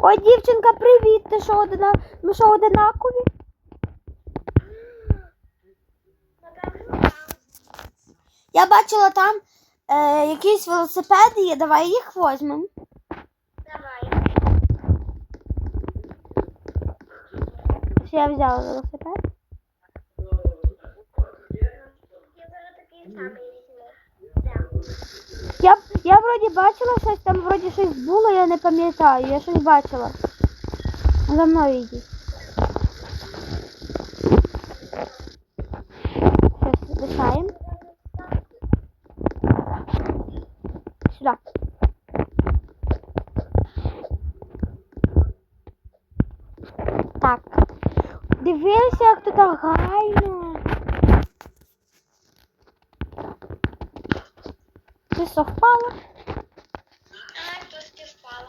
Ой, дівчинка, привіт! Ти що одина... Ми що одинакові? Я бачила там е, якісь велосипеди є, давай їх візьмемо. Давай. Ось Я взяла велосипед. Я зараз такий самий візьму. Я, я вроді бачила щось, там вроді щось було, я не пам'ятаю, я щось бачила. За мною йдіть. Щось лишаємо. Сюди. Так. Дивися, як тут гайно. Що впала? А, трошки впала.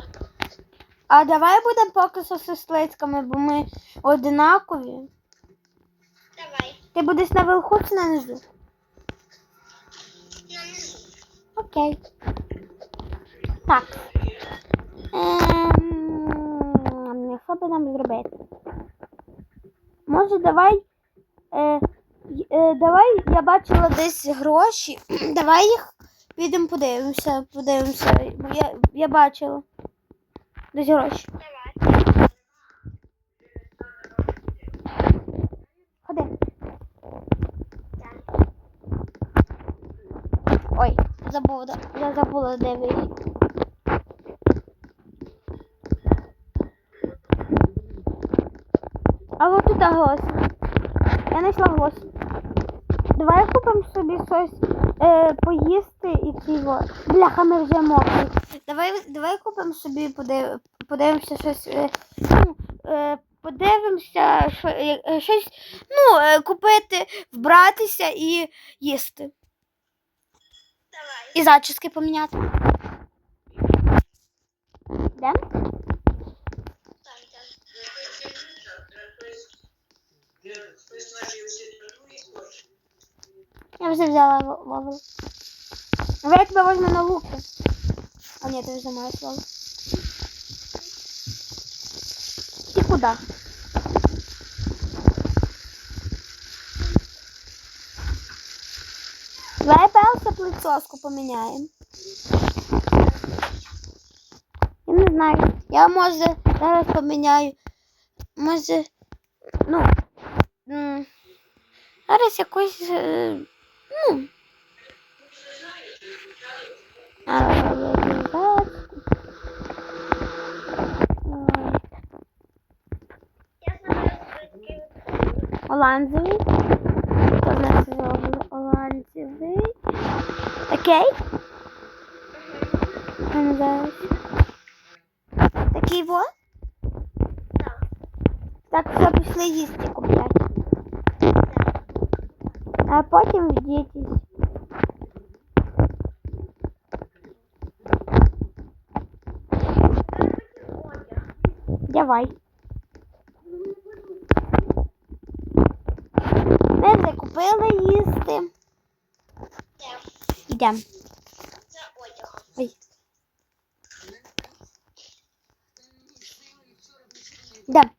А давай будемо поки що сестричками, бо ми одинакові. Давай. Ти будеш на верху чи на низу? На низу. Окей. Так. Ем, що би нам зробити? Може, давай. Е, е, давай я бачила десь гроші. давай їх підемо подивимося, подивимося. Я, я бачила. Десь гроші. Ходи. Ой, забула, я забула, де ви. А от тут гроші. Я знайшла гроші. Давай купимо собі щось е, поїсти і цього. Бляха, ми вже мокрі. Давай, давай купимо собі, подив, подивимося щось. Е, ну, е, подивимося, що, е, е, щось, ну, е, купити, вбратися і їсти. Давай. І зачіски поміняти. Де? Так, так. Я вже взяла ло- лову. Давай я тебе возьму на луки. А ні, ти вже маєш лову. І куди? Давай перше плитоску поміняємо. Я не знаю. Я може зараз поміняю. Може, ну. м, Зараз якось. е, Ну. Оранжевий. Що в нас зробили? Оранжевий. Окей. Зараз. Такий во. Так. Так, все, пішли їсти купляти. А потім вдітись. Давай. Ми вже купили їсти. Так. Йдемо. Це одяг. Ой. Йдемо.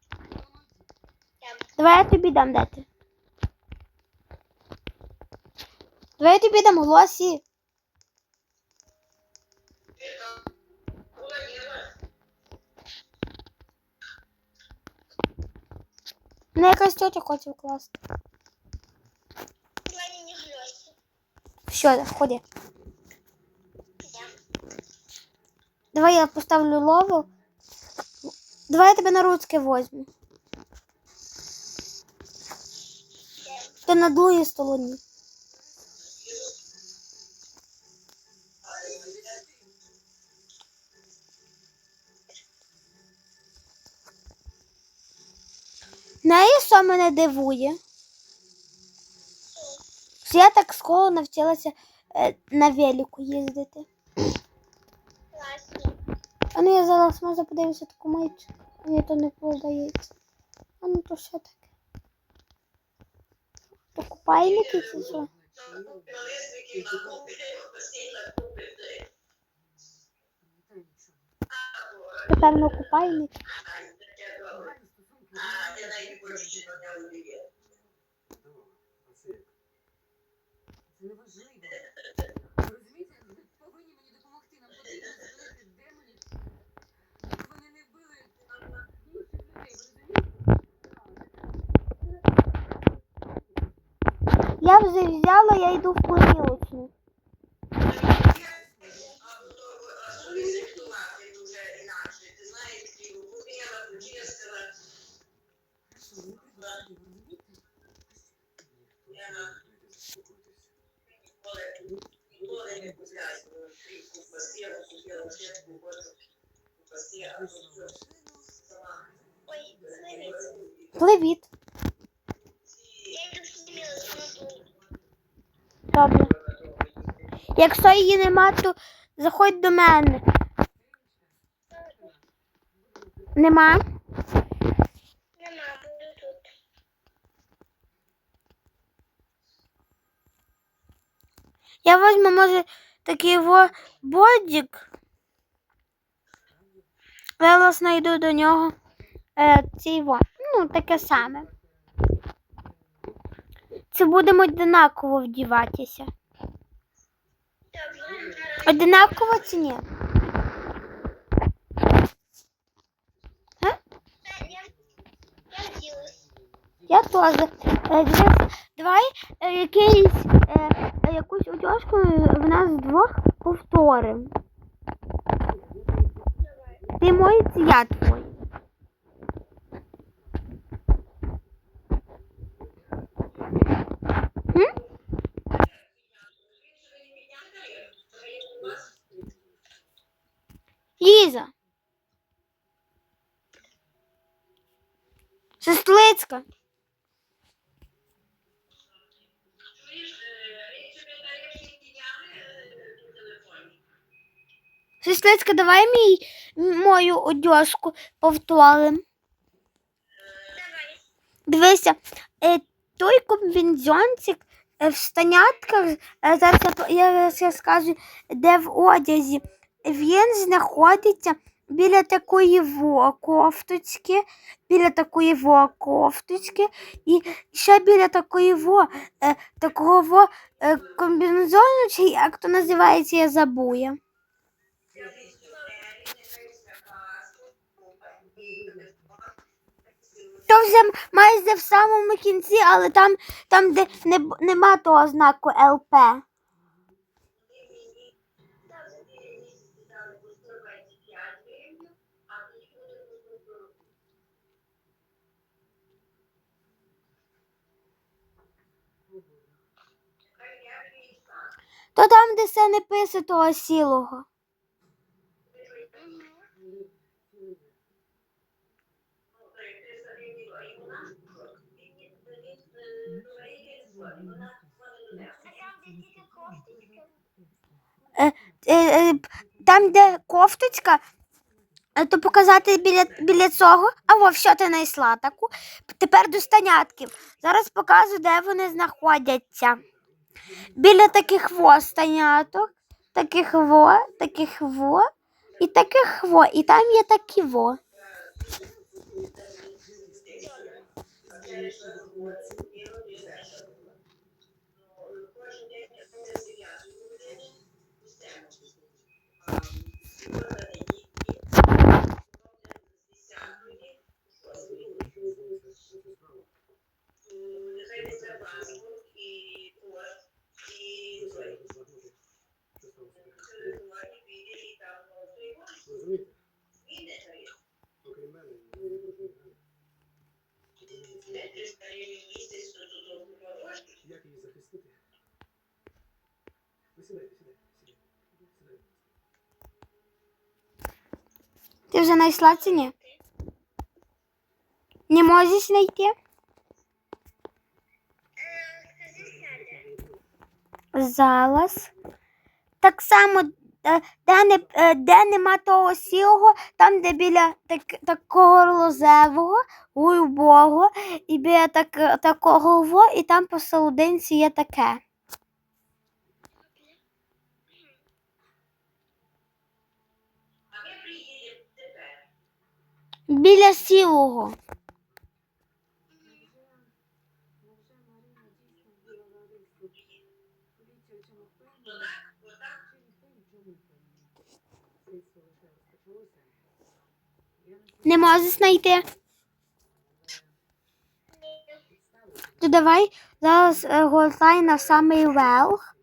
Так. Давай я тобі дам дати. Давай я тобі дам голосі. Мене якась тетя хоче вкласти. Все, ходи. Давай я поставлю лову. Давай я тебе на ручки возьму. Ти на другій стороні. Мене дивує? Що я так скоро навчилася е, на велику їздити. А ну я зараз може подивлюся таку маючку. Мені то не продається. А ну то що таке? То купальники чи що? тепер на купальник. Я вже взяла, я йду в планілочну. Привіт. Добре. Якщо її нема, то заходь до мене. Нема? На маму иду тут. Я возьму, може, такий во бодік. Зараз знайду до нього е, цей во. Ну, таке саме. Це будемо одинаково вдіватися. Одинаково чи ні? Я, я теж. Е, давай е, якийсь, е, е, якусь одяжку в нас двох повторимо. Ти мой, це я Сестрицька. Сестрицька, давай мій мою одяжку повторим. Давай. Дивися, е, той комбінзончик е, в станятках, е, зараз я, скажу, де в одязі, він знаходиться біля такої во кофточки, біля такої во кофточки, і ще біля такої во, е, такого во е, комбінезону, чи як то називається, я забула. То вже майже в самому кінці, але там, там де не, нема того знаку ЛП. То там, де все не пише того сілого. Е, е, п- там, де кофточка, е, то показати біля, біля цього. А во, що ти знайшла таку. Тепер до станятків. Зараз покажу, де вони знаходяться. Біля таких во станяток, таких во, таких во і таких во. І там є такі во. Розумієте? Окрім мене, як її захистити? Ви сідайте, сідайте, сідайте. Сідайте. Ти вже знайшла чи ні? Не можеш знайти? Зараз. Так само, е, де, не, е, де нема того сілого, там, де біля так, такого розевого, голубого, і біля так, такого і там посерединці є таке. Ніхто нічого не можеш знайти. То давай зараз е, гортай на самий верх.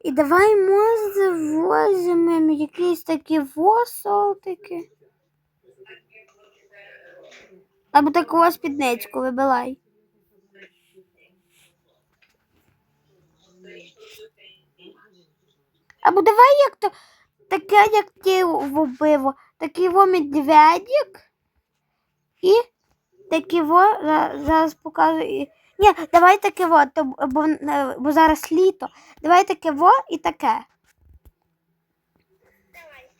І давай може возьмемо якісь такі восолтики. Або таку спідничку вибирай. Або давай як то таке, як ти вбив. Такий во медведик. І такий во зараз покажу. і- Ні, давай таке во, то, бо, е, бо зараз літо. Давай таке во і таке. Давай.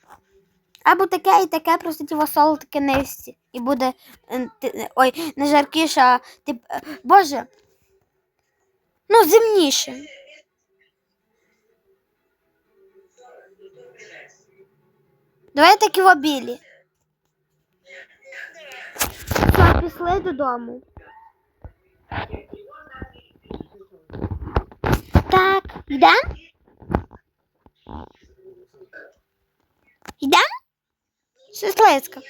Або таке і таке, просто ті солодке нижці. І буде. Ой, не жаркіше, а тип. е, Боже. Ну, зимніше. Давай такі во білі. Все, пішли додому. Так, йдемо? Йдемо? Сестрицька.